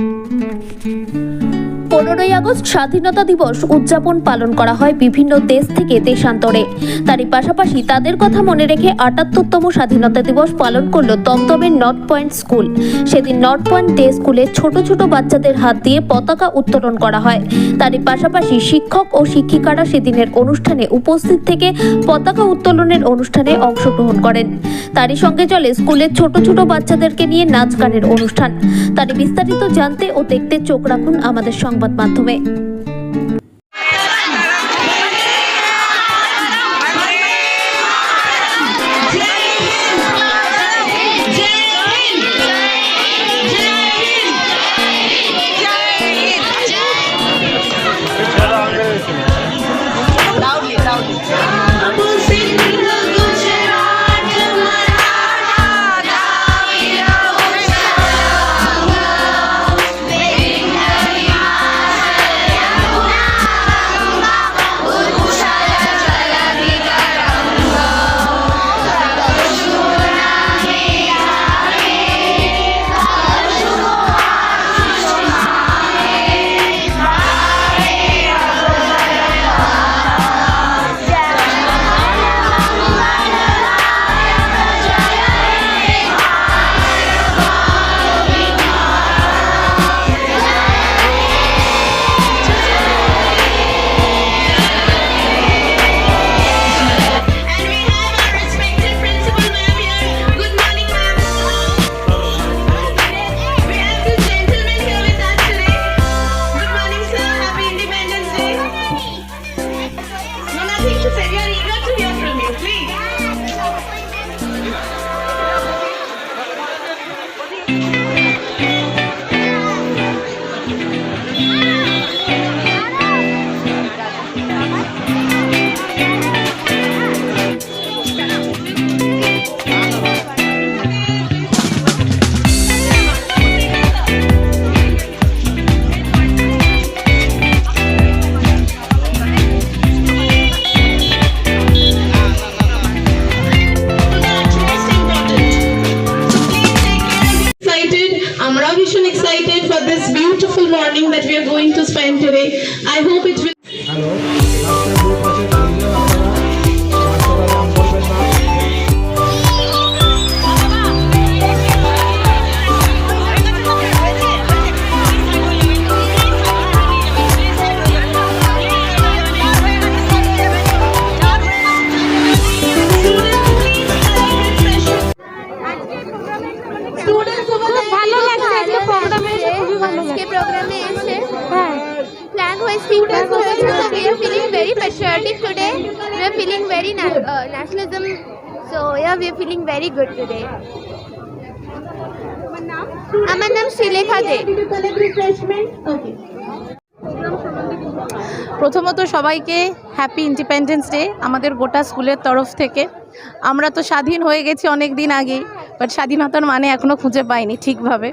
thank you পনেরোই August স্বাধীনতা দিবস উদযাপন পালন করা হয় বিভিন্ন দেশ থেকে দেশান্তরে। তারই পাশাপাশি তাদের কথা মনে রেখে আটাত্তরতম স্বাধীনতা দিবস পালন করল দমদমের নর্থ পয়েন্ট স্কুল। সেদিন নর্থ পয়েন্ট ডে স্কুলে ছোট ছোট বাচ্চাদের হাত দিয়ে পতাকা উত্তোলন করা হয়। তারই পাশাপাশি শিক্ষক ও শিক্ষিকারা সেদিনের অনুষ্ঠানে উপস্থিত থেকে পতাকা উত্তোলনের অনুষ্ঠানে অংশগ্রহণ করেন। তারই সঙ্গে চলে স্কুলের ছোট ছোট বাচ্চাদেরকে নিয়ে নাচ গানের অনুষ্ঠান। তারই বিস্তারিত জানতে ও দেখতে চোখ রাখুন আমাদের সংবাদ মাধ্যমে beautiful morning that we are going to spend today. I hope it will... Hello. Flag hoisting was হয়েছে so we are feeling very patriotic today we are feeling very na- uh, nationalism so yeah we are feeling very good today আমার নাম শ্রীলেখা দে প্রথমত সবাইকে happy independence day আমাদের গোটা স্কুলের তরফ থেকে আমরা তো স্বাধীন হয়ে গেছি অনেক দিন আগেই বাট স্বাধীনতার মানে এখনও খুঁজে পাইনি ঠিকভাবে।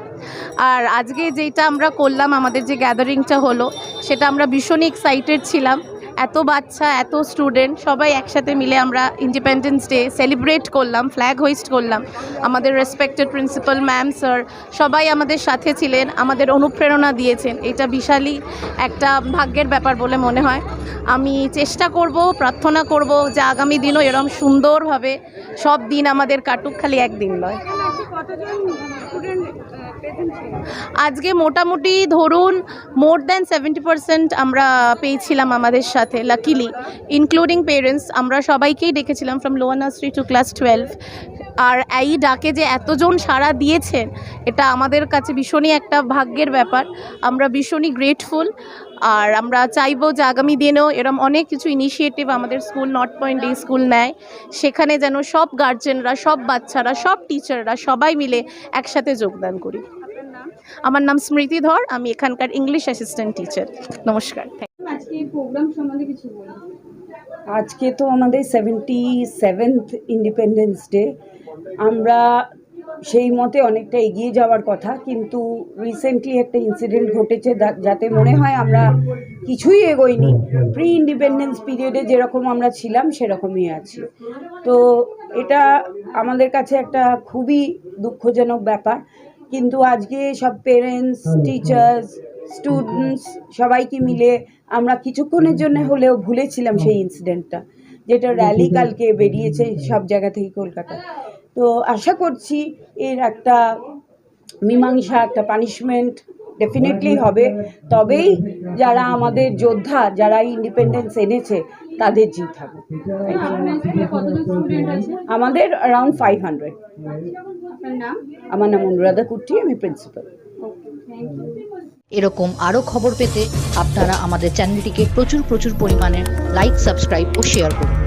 আর আজকে যেটা আমরা করলাম, আমাদের যে গ্যাদারিংটা হলো, সেটা আমরা ভীষণই এক্সাইটেড ছিলাম। এত বাচ্চা, এত স্টুডেন্ট সবাই একসাথে মিলে আমরা ইন্ডিপেন্ডেন্স ডে সেলিব্রেট করলাম ফ্ল্যাগ হোইস্ট করলাম। আমাদের রেসপেক্টেড প্রিন্সিপাল ম্যাম স্যার সবাই আমাদের সাথে ছিলেন, আমাদের অনুপ্রেরণা দিয়েছেন। এটা বিশালই একটা ভাগ্যের ব্যাপার বলে মনে হয়। আমি চেষ্টা করব, প্রার্থনা করব যে আগামী দিনও এরম সুন্দরভাবে সব দিন আমাদের কাটুক, খালি একদিন নয়। আজকে মোটামুটি ধরুন মোর দ্যান সেভেন্টি পার্সেন্ট আমরা পেয়েছিলাম আমাদের সাথে লাকিলি ইনক্লুডিং পেরেন্টস আমরা সবাইকেই ডেকেছিলাম from lower nursery to class twelve আর এই ডাকে যে এতজন সাড়া দিয়েছেন, এটা আমাদের কাছে ভীষণই একটা ভাগ্যের ব্যাপার। আমরা ভীষণই গ্রেটফুল আর আমরা চাইব যে আগামী দিনেও এরম অনেক কিছু ইনিশিয়েটিভ আমাদের school North Point Day school নেয়। সেখানে যেন সব গার্জেনরা সব বাচ্চারা সব টিচাররা সবাই মিলে একসাথে যোগদান করি। আমার নাম স্মৃতি ধর আমি এখানকার ইংলিশ অ্যাসিস্ট্যান্ট টিচার নমস্কার। আজকে তো আমাদের সেভেন্টি সেভেন্থ ইন্ডিপেন্ডেন্স ডে আমরা সেই মতে অনেকটা এগিয়ে যাওয়ার কথা, কিন্তু রিসেন্টলি একটা ইনসিডেন্ট ঘটেছে যাতে মনে হয় আমরা কিছুই এগোইনি। প্রি ইন্ডিপেন্ডেন্স পিরিয়ডে যেরকম আমরা ছিলাম, সেরকমই আছি। তো এটা আমাদের কাছে একটা খুবই দুঃখজনক ব্যাপার, কিন্তু আজকে সব পেরেন্টস টিচার্স স্টুডেন্টস সবাইকে মিলে আমরা কিছুক্ষণের জন্য হলেও ভুলেছিলাম সেই ইনসিডেন্টটা যেটা র্যালি কালকে বেরিয়েছে সব জায়গা থেকে কলকাতা তো আশা করছি এর একটা মীমাংসা, একটা পানিশমেন্ট ডেফিনেটলি হবে। তবেই যারা আমাদের যোদ্ধা, যারা ইন্ডিপেন্ডেন্স এনেছে, তাদের জিত হবে। আমাদের অ্যারাউন্ড ফাইভ হান্ড্রেড আমার নাম অনুরাধা কুট্টি, আমি প্রিন্সিপাল এরকম আরও খবর পেতে আপনারা আমাদের চ্যানেলটিকে প্রচুর প্রচুর পরিমাণে লাইক সাবস্ক্রাইব ও শেয়ার করুন।